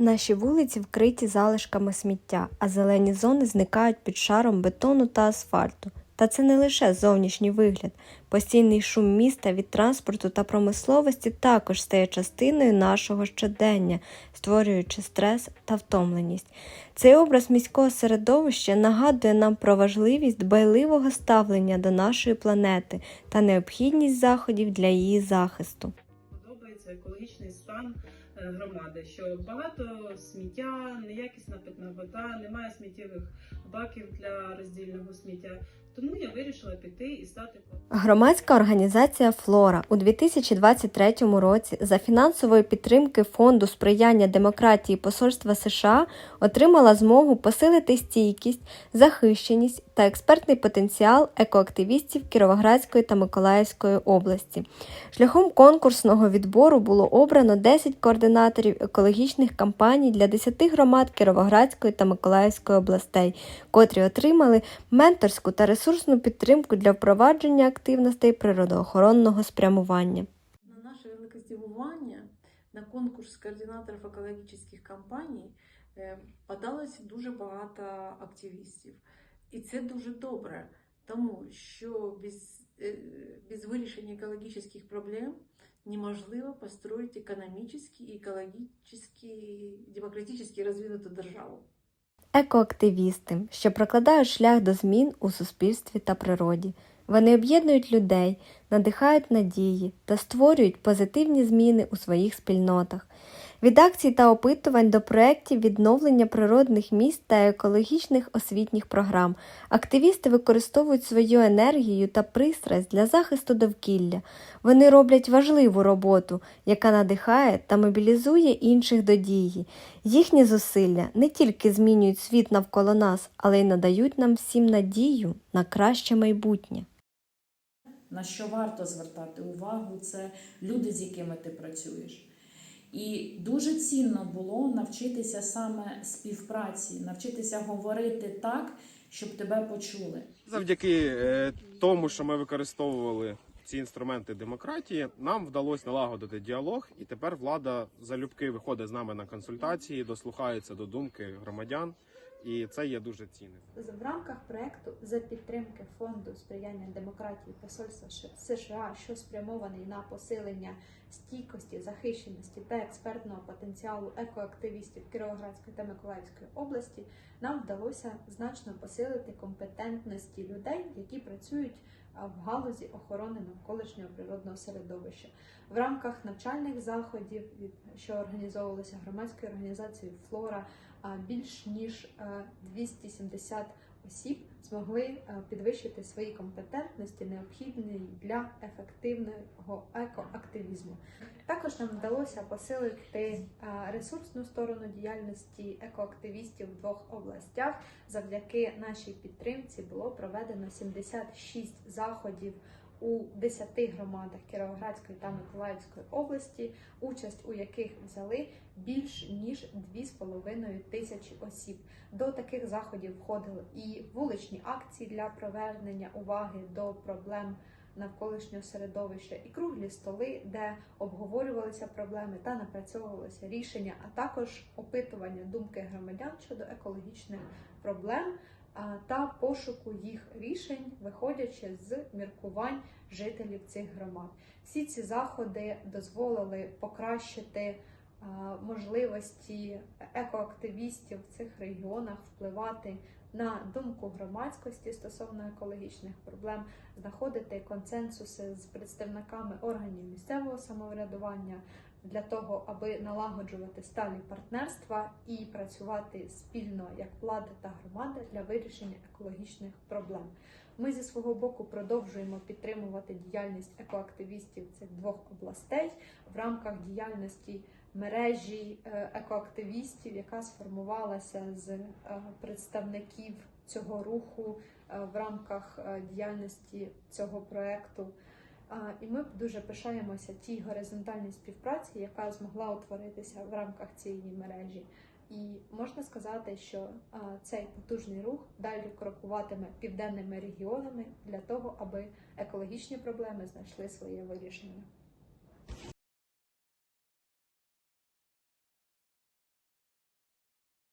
Наші вулиці вкриті залишками сміття, а зелені зони зникають під шаром бетону та асфальту. Та це не лише зовнішній вигляд. Постійний шум міста від транспорту та промисловості також стає частиною нашого щодення, створюючи стрес та втомленість. Цей образ міського середовища нагадує нам про важливість дбайливого ставлення до нашої планети та необхідність заходів для її захисту. Екологічний стан е, громади, що багато сміття, неякісна питна вода, немає сміттєвих баків для роздільного сміття. Тому я вирішила піти і стати Громадська організація Флора у 2023 році за фінансової підтримки Фонду сприяння демократії Посольства США отримала змогу посилити стійкість, захищеність та експертний потенціал екоактивістів Кіровоградської та Миколаївської області. Шляхом конкурсного відбору було обрано 10 координаторів екологічних кампаній для 10 громад Кіровоградської та Миколаївської областей, котрі отримали менторську та ресурсну підтримку для впровадження активностей природоохоронного спрямування. На наше велике здивування на конкурс координаторів екологічних кампаній е, подалося дуже багато активістів. І це дуже добре, тому що без, е, без вирішення екологічних проблем неможливо построить економічно і екологічно демократично розвинуту державу. Екоактивісти, що прокладають шлях до змін у суспільстві та природі. Вони об'єднують людей, надихають надії та створюють позитивні зміни у своїх спільнотах. Від акцій та опитувань до проєктів відновлення природних міст та екологічних освітніх програм активісти використовують свою енергію та пристрасть для захисту довкілля. Вони роблять важливу роботу, яка надихає та мобілізує інших до дії. Їхні зусилля не тільки змінюють світ навколо нас, але й надають нам всім надію на краще майбутнє. На що варто звертати увагу, це люди, з якими ти працюєш. І дуже цінно було навчитися саме співпраці, навчитися говорити так, щоб тебе почули. Завдяки е, тому, що ми використовували ці інструменти демократії, нам вдалося налагодити діалог, і тепер влада залюбки виходить з нами на консультації, дослухається до думки громадян, і це є дуже цінним. в рамках проекту за підтримки фонду сприяння демократії Посольства США, що спрямований на посилення стійкості, захищеності та експертного потенціалу екоактивістів Кіровоградської та Миколаївської області, нам вдалося значно посилити компетентності людей, які працюють в галузі охорони навколишнього природного середовища. В рамках навчальних заходів, що організовувалися громадською організацією Флора, більш ніж 270 осіб змогли е, підвищити свої компетентності, необхідні для ефективного екоактивізму. Також нам вдалося посилити е, ресурсну сторону діяльності екоактивістів в двох областях. Завдяки нашій підтримці було проведено 76 заходів у 10 громадах Кіровоградської та Миколаївської області, участь у яких взяли більш ніж 2,5 тисячі осіб. До таких заходів входили і вуличні акції для привернення уваги до проблем навколишнього середовища, і круглі столи, де обговорювалися проблеми та напрацьовувалися рішення, а також опитування думки громадян щодо екологічних проблем та пошуку їх рішень, виходячи з міркувань жителів цих громад. Всі ці заходи дозволили покращити можливості екоактивістів в цих регіонах впливати на думку громадськості стосовно екологічних проблем, знаходити консенсуси з представниками органів місцевого самоврядування для того, аби налагоджувати сталі партнерства і працювати спільно як влада та громада для вирішення екологічних проблем. Ми зі свого боку продовжуємо підтримувати діяльність екоактивістів цих двох областей в рамках діяльності мережі е, екоактивістів, яка сформувалася з е, представників цього руху е, в рамках діяльності цього проекту. І ми дуже пишаємося тій горизонтальній співпраці, яка змогла утворитися в рамках цієї мережі. І можна сказати, що цей потужний рух далі крокуватиме південними регіонами для того, аби екологічні проблеми знайшли своє вирішення.